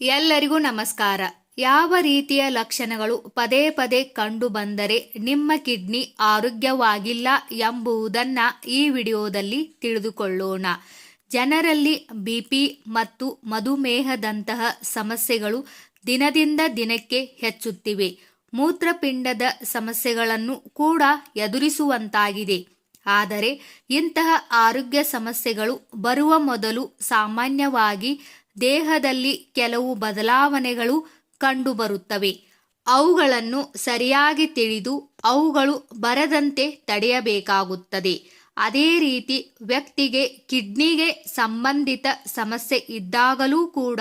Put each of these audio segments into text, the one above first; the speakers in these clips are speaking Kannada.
ಎಲ್ಲರಿಗೂ ನಮಸ್ಕಾರ. ಯಾವ ರೀತಿಯ ಲಕ್ಷಣಗಳು ಪದೇ ಪದೇ ಕಂಡು ಬಂದರೆ ನಿಮ್ಮ ಕಿಡ್ನಿ ಆರೋಗ್ಯವಾಗಿಲ್ಲ ಎಂಬುದನ್ನು ಈ ವಿಡಿಯೋದಲ್ಲಿ ತಿಳಿದುಕೊಳ್ಳೋಣ. ಜನರಲ್ಲಿ ಬಿಪಿ ಮತ್ತು ಮಧುಮೇಹದಂತಹ ಸಮಸ್ಯೆಗಳು ದಿನದಿಂದ ದಿನಕ್ಕೆ ಹೆಚ್ಚುತ್ತಿವೆ. ಮೂತ್ರಪಿಂಡದ ಸಮಸ್ಯೆಗಳನ್ನು ಕೂಡ ಎದುರಿಸುವಂತಾಗಿದೆ. ಆದರೆ ಇಂತಹ ಆರೋಗ್ಯ ಸಮಸ್ಯೆಗಳು ಬರುವ ಮೊದಲು ಸಾಮಾನ್ಯವಾಗಿ ದೇಹದಲ್ಲಿ ಕೆಲವು ಬದಲಾವಣೆಗಳು ಕಂಡುಬರುತ್ತವೆ. ಅವುಗಳನ್ನು ಸರಿಯಾಗಿ ತಿಳಿದು ಅವುಗಳು ಬರದಂತೆ ತಡೆಯಬೇಕಾಗುತ್ತದೆ. ಅದೇ ರೀತಿ ವ್ಯಕ್ತಿಗೆ ಕಿಡ್ನಿಗೆ ಸಂಬಂಧಿತ ಸಮಸ್ಯೆ ಇದ್ದಾಗಲೂ ಕೂಡ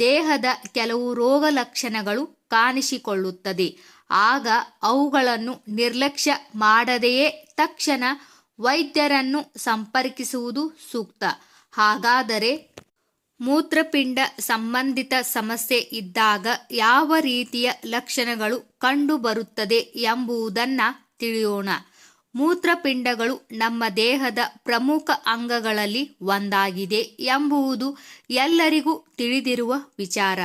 ದೇಹದ ಕೆಲವು ರೋಗ ಲಕ್ಷಣಗಳು ಕಾಣಿಸಿಕೊಳ್ಳುತ್ತದೆ. ಆಗ ಅವುಗಳನ್ನು ನಿರ್ಲಕ್ಷ್ಯ ಮಾಡದೆಯೇ ತಕ್ಷಣ ವೈದ್ಯರನ್ನು ಸಂಪರ್ಕಿಸುವುದು ಸೂಕ್ತ. ಹಾಗಾದರೆ ಮೂತ್ರಪಿಂಡ ಸಂಬಂಧಿತ ಸಮಸ್ಯೆ ಇದ್ದಾಗ ಯಾವ ರೀತಿಯ ಲಕ್ಷಣಗಳು ಕಂಡುಬರುತ್ತದೆ ಎಂಬುದನ್ನು ತಿಳಿಯೋಣ. ಮೂತ್ರಪಿಂಡಗಳು ನಮ್ಮ ದೇಹದ ಪ್ರಮುಖ ಅಂಗಗಳಲ್ಲಿ ಒಂದಾಗಿದೆ ಎಂಬುದು ಎಲ್ಲರಿಗೂ ತಿಳಿದಿರುವ ವಿಚಾರ.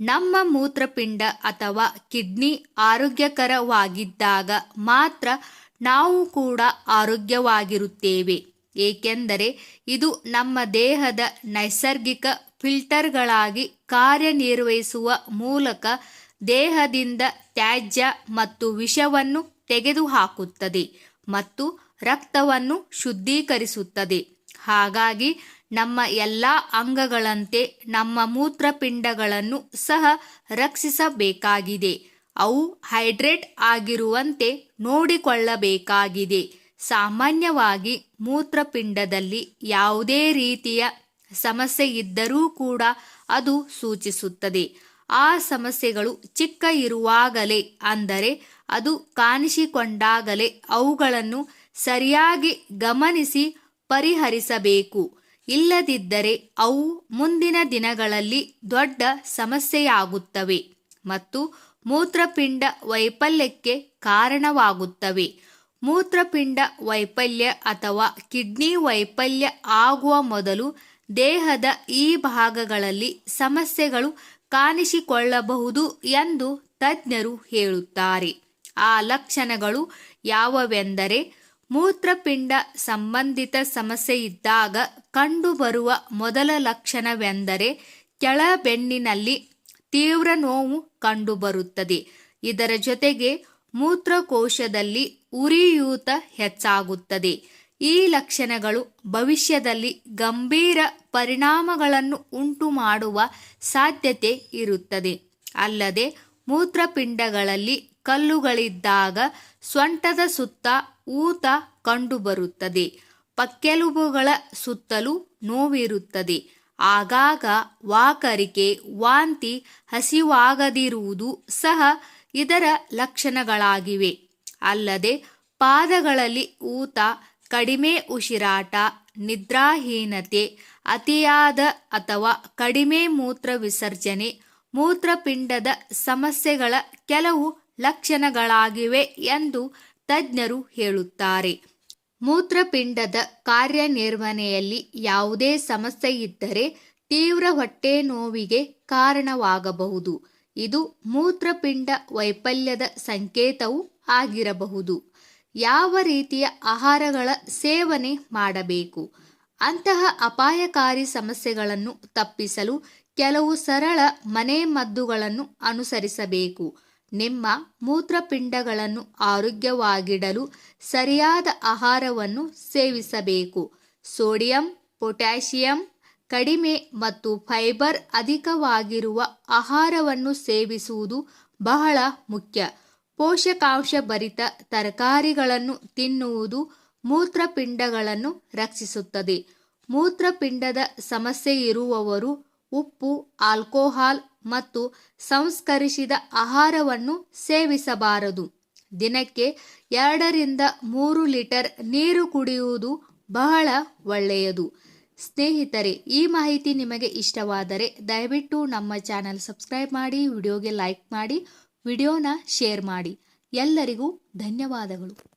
ನಮ್ಮ ಮೂತ್ರಪಿಂಡ ಅಥವಾ ಕಿಡ್ನಿ ಆರೋಗ್ಯಕರವಾಗಿದ್ದಾಗ ಮಾತ್ರ ನಾವು ಕೂಡ ಆರೋಗ್ಯವಾಗಿರುತ್ತೇವೆ. ಏಕೆಂದರೆ ಇದು ನಮ್ಮ ದೇಹದ ನೈಸರ್ಗಿಕ ಫಿಲ್ಟರ್ಗಳಾಗಿ ಕಾರ್ಯನಿರ್ವಹಿಸುವ ಮೂಲಕ ದೇಹದಿಂದ ತ್ಯಾಜ್ಯ ಮತ್ತು ವಿಷವನ್ನು ತೆಗೆದುಹಾಕುತ್ತದೆ ಮತ್ತು ರಕ್ತವನ್ನು ಶುದ್ಧೀಕರಿಸುತ್ತದೆ. ಹಾಗಾಗಿ ನಮ್ಮ ಎಲ್ಲ ಅಂಗಗಳಂತೆ ನಮ್ಮ ಮೂತ್ರಪಿಂಡಗಳನ್ನು ಸಹ ರಕ್ಷಿಸಬೇಕಾಗಿದೆ. ಅವು ಹೈಡ್ರೇಟ್ ಆಗಿರುವಂತೆ ನೋಡಿಕೊಳ್ಳಬೇಕಾಗಿದೆ. ಸಾಮಾನ್ಯವಾಗಿ ಮೂತ್ರಪಿಂಡದಲ್ಲಿ ಯಾವುದೇ ರೀತಿಯ ಸಮಸ್ಯೆ ಇದ್ದರೂ ಕೂಡ ಅದು ಸೂಚಿಸುತ್ತದೆ. ಆ ಸಮಸ್ಯೆಗಳು ಚಿಕ್ಕ ಇರುವಾಗಲೇ ಅಂದರೆ ಅದು ಕಾಣಿಸಿಕೊಂಡಾಗಲೇ ಅವುಗಳನ್ನು ಸರಿಯಾಗಿ ಗಮನಿಸಿ ಪರಿಹರಿಸಬೇಕು. ಇಲ್ಲದಿದ್ದರೆ ಅವು ಮುಂದಿನ ದಿನಗಳಲ್ಲಿ ದೊಡ್ಡ ಸಮಸ್ಯೆಯಾಗುತ್ತವೆ ಮತ್ತು ಮೂತ್ರಪಿಂಡ ವೈಫಲ್ಯಕ್ಕೆ ಕಾರಣವಾಗುತ್ತವೆ. ಮೂತ್ರಪಿಂಡ ವೈಫಲ್ಯ ಅಥವಾ ಕಿಡ್ನಿ ವೈಫಲ್ಯ ಆಗುವ ಮೊದಲು ದೇಹದ ಈ ಭಾಗಗಳಲ್ಲಿ ಸಮಸ್ಯೆಗಳು ಕಾಣಿಸಿಕೊಳ್ಳಬಹುದು ಎಂದು ತಜ್ಞರು ಹೇಳುತ್ತಾರೆ. ಆ ಲಕ್ಷಣಗಳು ಯಾವವೆಂದರೆ ಮೂತ್ರಪಿಂಡ ಸಂಬಂಧಿತ ಸಮಸ್ಯೆ ಇದ್ದಾಗ ಕಂಡುಬರುವ ಮೊದಲ ಲಕ್ಷಣವೆಂದರೆ ಕೆಳಬೆನ್ನಿನಲ್ಲಿ ತೀವ್ರ ನೋವು ಕಂಡುಬರುತ್ತದೆ. ಇದರ ಜೊತೆಗೆ ಮೂತ್ರಕೋಶದಲ್ಲಿ ಉರಿಯೂತ ಹೆಚ್ಚಾಗುತ್ತದೆ. ಈ ಲಕ್ಷಣಗಳು ಭವಿಷ್ಯದಲ್ಲಿ ಗಂಭೀರ ಪರಿಣಾಮಗಳನ್ನು ಉಂಟು ಮಾಡುವ ಸಾಧ್ಯತೆ ಇರುತ್ತದೆ. ಅಲ್ಲದೆ ಮೂತ್ರಪಿಂಡಗಳಲ್ಲಿ ಕಲ್ಲುಗಳಿದ್ದಾಗ ಸೊಂಟದ ಸುತ್ತ ಊತ ಕಂಡುಬರುತ್ತದೆ. ಪಕ್ಕೆಲುಬುಗಳ ಸುತ್ತಲೂ ನೋವಿರುತ್ತದೆ. ಆಗಾಗ ವಾಕರಿಕೆ, ವಾಂತಿ ಹಸಿವಾಗದಿರುವುದು ಸಹ ಇದರ ಲಕ್ಷಣಗಳಾಗಿವೆ. ಅಲ್ಲದೆ ಪಾದಗಳಲ್ಲಿ ಊತ, ಕಡಿಮೆ ಉಸಿರಾಟ, ನಿದ್ರಾಹೀನತೆ, ಅತಿಯಾದ ಅಥವಾ ಕಡಿಮೆ ಮೂತ್ರ ವಿಸರ್ಜನೆ ಮೂತ್ರಪಿಂಡದ ಸಮಸ್ಯೆಗಳ ಕೆಲವು ಲಕ್ಷಣಗಳಾಗಿವೆ ಎಂದು ತಜ್ಞರು ಹೇಳುತ್ತಾರೆ. ಮೂತ್ರಪಿಂಡದ ಕಾರ್ಯನಿರ್ವಹಣೆಯಲ್ಲಿ ಯಾವುದೇ ಸಮಸ್ಯೆ ಇದ್ದರೆ ತೀವ್ರ ಹೊಟ್ಟೆ ನೋವಿಗೆ ಕಾರಣವಾಗಬಹುದು. ಇದು ಮೂತ್ರಪಿಂಡ ವೈಫಲ್ಯದ ಸಂಕೇತವೂ ಆಗಿರಬಹುದು. ಯಾವ ರೀತಿಯ ಆಹಾರಗಳ ಸೇವನೆ ಮಾಡಬೇಕು? ಅಂತಹ ಅಪಾಯಕಾರಿ ಸಮಸ್ಯೆಗಳನ್ನು ತಪ್ಪಿಸಲು ಕೆಲವು ಸರಳ ಮನೆ ಮದ್ದುಗಳನ್ನು ಅನುಸರಿಸಬೇಕು. ನಿಮ್ಮ ಮೂತ್ರಪಿಂಡಗಳನ್ನು ಆರೋಗ್ಯವಾಗಿಡಲು ಸರಿಯಾದ ಆಹಾರವನ್ನು ಸೇವಿಸಬೇಕು. ಸೋಡಿಯಂ, ಪೊಟ್ಯಾಷಿಯಂ, ಕಡಿಮೆ ಮತ್ತು ಫೈಬರ್ ಅಧಿಕವಾಗಿರುವ ಆಹಾರವನ್ನು ಸೇವಿಸುವುದು ಬಹಳ ಮುಖ್ಯ. ಪೋಷಕಾಂಶ ಭರಿತ ತರಕಾರಿಗಳನ್ನು ತಿನ್ನುವುದು ಮೂತ್ರಪಿಂಡಗಳನ್ನು ರಕ್ಷಿಸುತ್ತದೆ. ಮೂತ್ರಪಿಂಡದ ಸಮಸ್ಯೆ ಇರುವವರು ಉಪ್ಪು, ಆಲ್ಕೋಹಾಲ್ ಮತ್ತು ಸಂಸ್ಕರಿಸಿದ ಆಹಾರವನ್ನು ಸೇವಿಸಬಾರದು. ದಿನಕ್ಕೆ ಎರಡರಿಂದ ಮೂರು ಲೀಟರ್ ನೀರು ಕುಡಿಯುವುದು ಬಹಳ ಒಳ್ಳೆಯದು. ಸ್ನೇಹಿತರೆ, ಈ ಮಾಹಿತಿ ನಿಮಗೆ ಇಷ್ಟವಾದರೆ ದಯವಿಟ್ಟು ನಮ್ಮ ಚಾನಲ್ ಸಬ್ಸ್ಕ್ರೈಬ್ ಮಾಡಿ, ವಿಡಿಯೋಗೆ ಲೈಕ್ ಮಾಡಿ ವಿಡಿಯೋನ ಶೇರ್ ಮಾಡಿ. ಎಲ್ಲರಿಗೂ ಧನ್ಯವಾದಗಳು.